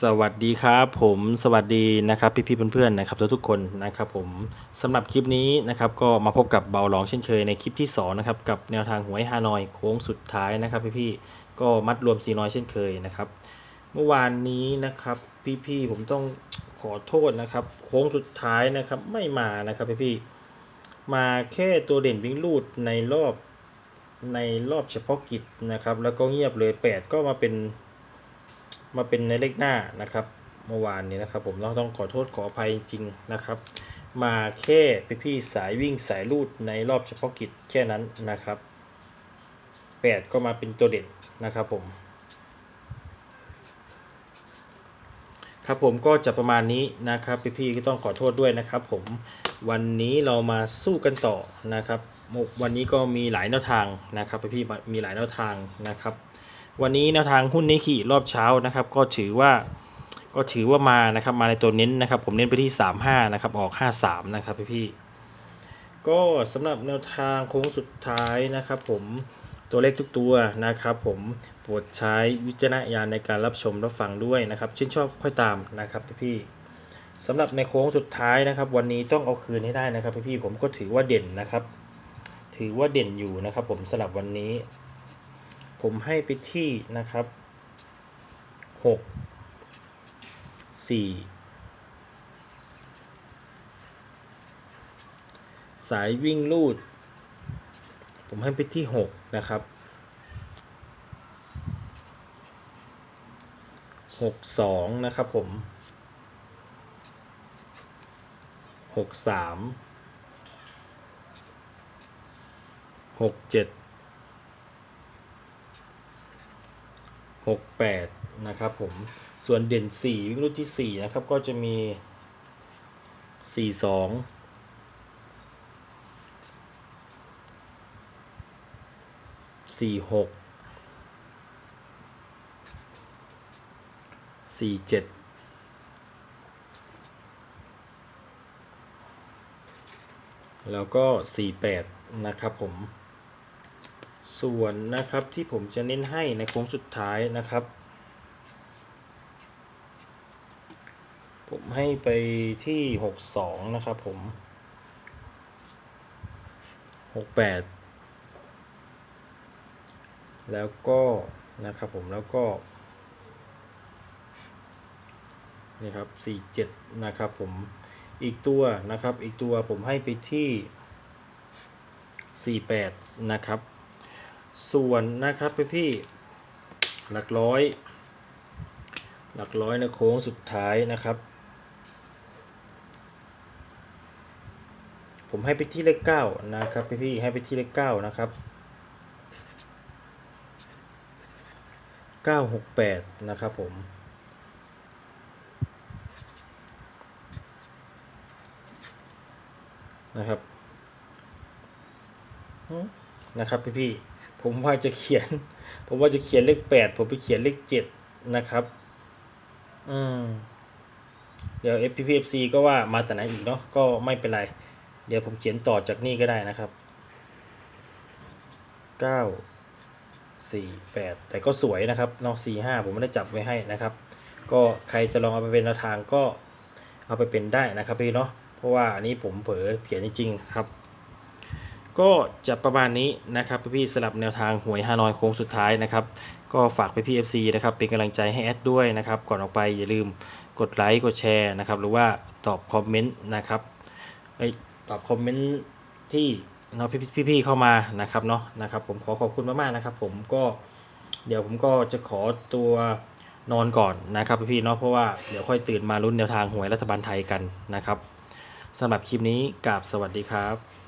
สวัสดีครับผมสวัสดีนะครับพี่ๆเพื่อนๆนะครับทุกๆคนนะครับผมสำหรับคลิปนี้นะครับก็มาพบกับเบาหลองเช่นเคยในคลิปที่สองนะครับกับแนวทางหวยฮานอยโค้งสุดท้ายนะครับพี่ๆก็มัดรวมสีน้อยเช่นเคยนะครับ เมื่อวานนี้นะครับพี่ๆผมต้องขอโทษนะครับโค้งสุดท้ายนะครับไม่มานะครับพี่ๆมาแค่ตัวเด่นวิ่งลูดในรอบในรอบเฉพาะกิจนะครับแล้วก็เงียบเลย 8 ก็มาเป็น มาเป็นในเลขหน้านะครับ เมื่อวานนี้นะครับ ผมต้องต้องขอโทษขออภัยจริงๆนะครับ มาแค่พี่ๆสายวิ่งสายลูดในรอบเฉพาะกิจแค่นั้นนะครับแปดก็มาเป็นตัวเด่นนะครับผมครับผมก็จะประมาณนี้นะครับ พี่ๆก็ต้องขอโทษด้วยนะครับ ผมวันนี้เรามาสู้กันต่อนะครับวันนี้ก็มีหลายแนวทางนะครับพี่ๆมีหลายแนวทางนะครับ วันนี้แนวทางหุ้นนิขี่รอบเช้านะครับ ก็ถือว่าก็ถือว่ามานะครับมาในตัวเน้นนะครับ ผมเน้นไปที่ 35 นะครับ ออก 53 นะครับพี่ๆก็สำหรับแนวทางโค้งสุดท้ายนะครับ ผมตัวเลขทุกตัวนะครับ ผมโปรดใช้วิจารณญาณในการรับชมรับฟังด้วยนะครับชื่นชอบค่อยตามนะครับพี่ๆสำหรับในโค้งสุดท้ายนะครับ วันนี้ต้องเอาคืนให้ได้นะครับพี่ๆผมก็ถือว่าเด่นนะครับ ถือว่าเด่นอยู่นะครับ ผมสำหรับวันนี้ ผมให้ไปที่นะครับหกสี่สายวิ่งลูด ผมให้ไปที่หกนะครับหกสองนะครับผมหกสามหกเจ็ด 68 นะครับผม ส่วนเด่น 4 วิ่งรุ่นที่ 4 นะครับ ก็จะมี 42 46 47 แล้วก็ 48 นะครับผม ส่วนนะครับที่ผมจะเน้นให้ในโค้งสุดท้ายนะครับ ผมให้ไปที่ 62 นะครับผม 68 แล้วก็นะครับผมแล้วก็นี่ครับ 47 นะครับผมอีกตัวนะครับอีกตัวผมให้ไปที่ 48 นะครับ ส่วนนะครับพี่พี่หลักร้อย หลักร้อยในโค้งสุดท้ายนะครับ ผมให้ไปที่เลขเก้านะครับพี่พี่ให้ไปที่เลขเก้านะครับเก้าหกแปดนะครับผมนะครับนะครับพี่พี่ ผมว่าจะเขียน ผมว่าจะเขียนเลขแปดผมไปเขียนเลขเจ็ดนะครับ อืม เดี๋ยว f p p f c ก็ว่ามาแต่ไหนอีกเนาะ ก็ไม่เป็นไร เดี๋ยวผมเขียนต่อจากนี่ก็ได้นะครับเก้าสี่แปดแต่ก็สวยนะครับเนาะสี่ห้าผมไม่ได้จับไว้ให้นะครับ ก็ใครจะลองเอาไปเป็นแนวทางก็เอาไปเป็นได้นะครับพี่เนาะ เพราะว่าอันนี้ผมเผลอเขียนจริงๆครับ ก็จะประมาณนี้นะครับพี่ๆสลับแนวทางหวยฮานอยโค้งสุดท้ายนะครับ ก็ฝากไปพี่ FC นะครับเป็นกำลังใจให้แอดด้วยนะครับ ก่อนออกไปอย่าลืมกดไลค์กดแชร์นะครับ หรือว่าตอบคอมเมนต์นะครับไอตอบคอมเมนต์ที่เนาะพี่พี่ๆเข้ามานะครับเนาะนะครับ ผมขอขอบคุณมากๆนะครับ ผมก็เดี๋ยวผมก็จะขอตัวนอนก่อนนะครับพี่ๆเนาะเพราะว่าเดี๋ยวค่อยตื่นมาลุ้นแนวทางหวยรัฐบาลไทยกันนะครับสำหรับคลิปนี้กราบสวัสดีครับ